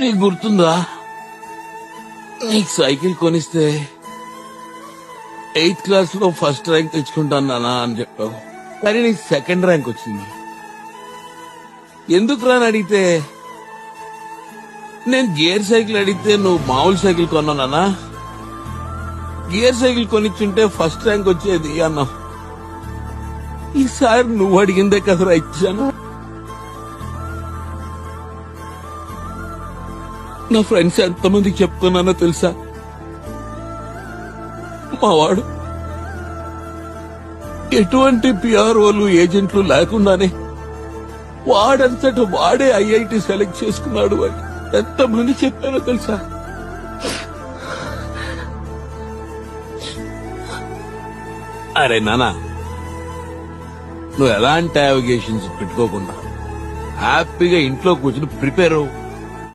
నీకు గుర్తుందా? నీకు సైకిల్ కొనిస్తే ఎయిత్ క్లాస్లో ఫస్ట్ ర్యాంక్ తెచ్చుకుంటాను నానా అని చెప్పావు. కానీ నీకు సెకండ్ ర్యాంక్ వచ్చింది. ఎందుకు రాని అడిగితే నేను గేర్ సైకిల్ అడిగితే నువ్వు మామూలు సైకిల్ కొన్నావు నానా గేర్ సైకిల్ కొనిచ్చుంటే ఫస్ట్ ర్యాంక్ వచ్చేది అన్నావు. ఈసారి నువ్వు అడిగిందే కదరా ఇచ్చాను. నా ఫ్రెండ్స్ ఎంతమందికి చెప్తున్నానో తెలుసా? మావాడు. ఎటువంటి పిఆర్ఓలు ఏజెంట్లు లేకుండానే వాడంతట వాడే ఐఐటి సెలెక్ట్ చేసుకున్నాడు అని ఎంతమంది చెప్పారో తెలుసా? అరే నానా నువ్వు ఎలాంటి అవగేషన్స్ పెట్టుకోకుండా హ్యాపీగా ఇంట్లో కూర్చుని ప్రిపేర్ అవ్వు.